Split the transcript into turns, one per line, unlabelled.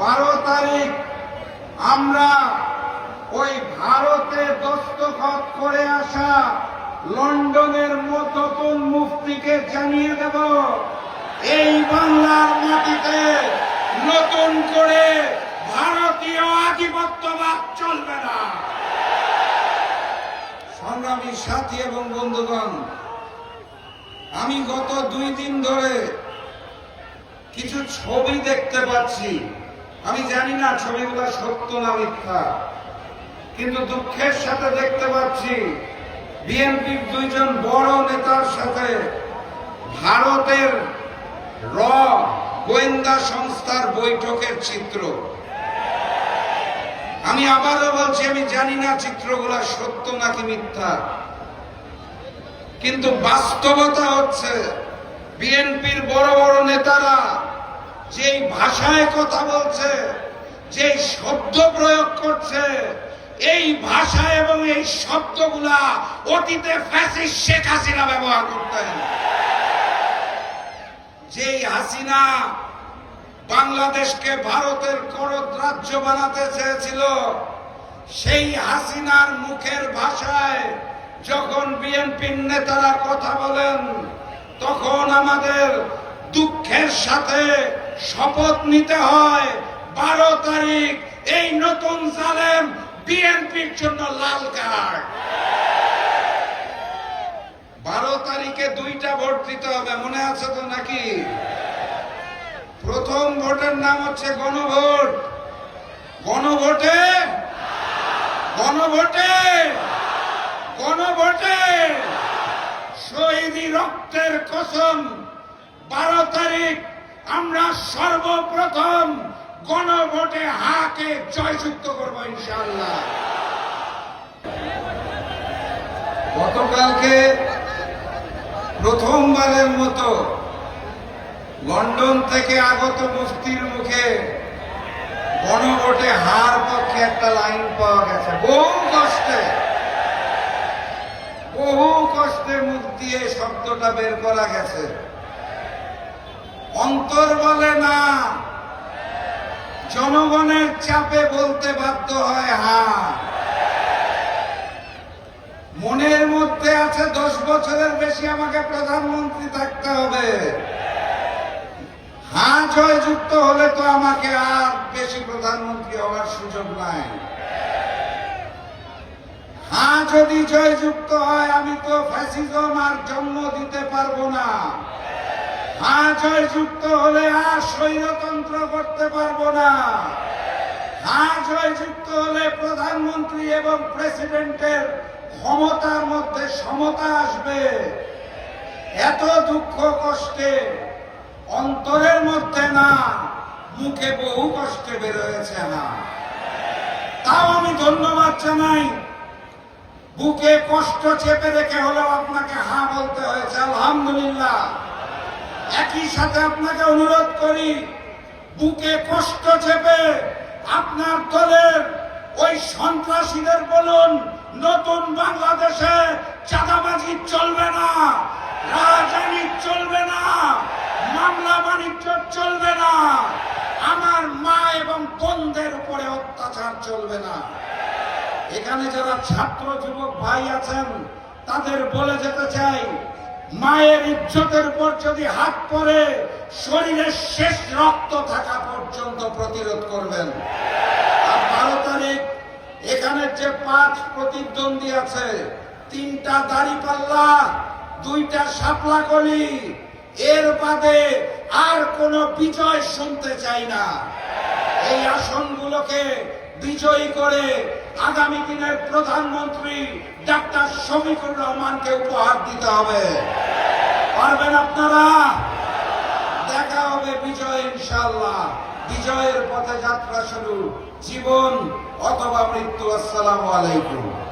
বারো তারিখ আমরা ওই ভারতে দস্তখত করে আসা লন্ডনের মতন মুফতিকে জানিয়ে দেব। এই বাংলার মাটিতে নতুন করে ভারতীয় আধিপত্যবাদ চলবে না। সংগ্রামী সাথী এবং বন্ধুগণ, আমি গত দুই দিন ধরে কিছু ছবি দেখতে পাচ্ছি। আমি জানি না ছবিগুলো সত্য না মিথ্যা, কিন্তু দুঃখের সাথে দেখতে পাচ্ছি বিএনপির দুইজন বড় নেতার সাথে ভারতের র গোয়েন্দা সংস্থার বৈঠকের চিত্র। আমি আবারও বলছি, আমি জানি না চিত্রগুলা সত্য নাকি মিথ্যা, কিন্তু বাস্তবতা হচ্ছে বিএনপির বড় বড় নেতারা যেই ভাষায় কথা বলছে যে শব্দ প্রয়োগ করছে, এই ভাষা এবং এই শব্দগুলা অতীতে শেখ হাসিনা ব্যবহার করতেন। যেই হাসিনা বাংলাদেশকে ভারতের করদ রাজ্য বানাতে চেয়েছিল, সেই হাসিনার মুখের ভাষায় যখন বিএনপির নেতারা কথা বলেন, তখন আমাদের দুঃখের সাথে শপথ নিতে হয় বারো তারিখ এই নতুন জালেম বিএনপির জন্য লাল কার্ড। বারো তারিখে দুইটা ভোট দিতে হবে, মনে আছে তো নাকি? প্রথম ভোটের নাম হচ্ছে গণভোট। গণভোটে? গণভোটে? গণভোটে? শহীদি রক্তের কসম, বারো তারিখ আমরা সর্বপ্রথম গণভোটে হাকে জয়যুক্ত করব ইনশাল্লাহ গতকালকে প্রথমবারের মতো লন্ডন থেকে আগত মুফতির মুখে গণভোটে হার পক্ষে একটা লাইন পাওয়া গেছে। বহু কষ্টে বহু কষ্টে মুখ দিয়ে শব্দটা বের করা গেছে। অন্তর বলে না। জনগণের চাপে বলতে বাধ্য হয় হা মনের মধ্যে আছে দশ বছরের বেশি আমাকে প্রধানমন্ত্রী থাকতে হবে। হ্যাঁ জয়যুক্ত হলে তো আমাকে আর বেশি প্রধানমন্ত্রী হওয়ার সুযোগ নাই। হা যদি জয়যুক্ত হয়, আমি তো ফ্যাসিজম আর জন্ম দিতে পারব না। হ্যাঁ জয়যুক্ত হলে আর স্বৈরতন্ত্র করতে পারব না। হ্যাঁ জয়যুক্ত হলে প্রধানমন্ত্রী এবং প্রেসিডেন্টের ক্ষমতার মধ্যে সমতা আসবে। এত দুঃখ কষ্টে অন্তরের মধ্যে না, মুখে বহু কষ্টে বেরোয়েছে না তাও আমি ধন্যবাদ জানাই। বুকে কষ্ট চেপে রেখে হলেও আপনাকে হা বলতে হয়েছে, আলহামদুলিল্লাহ। একই সাথে আপনাকে অনুরোধ করি, বুকে কষ্ট চেপে আপনার দলের ওই সন্ত্রাসীদের বলুন, নতুন বাংলাদেশে চাঁদাবাজি চলবে না, রাজধানী চলবে না, মামলা বাণিজ্য চলবে না, আমার মা এবং বোনদের উপরে অত্যাচার চলবে না। এখানে যারা ছাত্র, যুবক, ভাই আছেন, তাদের বলে যেতে চাই মায়ের ইজ্জতের উপর যদি হাত পড়ে শরীরের শেষ রক্ত থাকা পর্যন্ত প্রতিরোধ করবেন। আর বারো তারিখ এখানের যে পাঁচ প্রতিদ্বন্দ্বী আছে, তিনটা দাড়ি পাল্লা, দুইটা শাপলা কলি এর বাদে আর কোন বিজয় শুনতে চাই না। এই আসনগুলোকে বিজয়ী করে আগামী দিনের প্রধানমন্ত্রী ডাক্তার শফিকুর রহমানকে উপহার দিতে হবে। পারবেন আপনারা? দেখা হবে বিজয় ইনশাল্লাহ বিজয়ের পথে যাত্রা শুরু। জীবন অথবা মৃত্যু, আসসালাম আলাইকুম।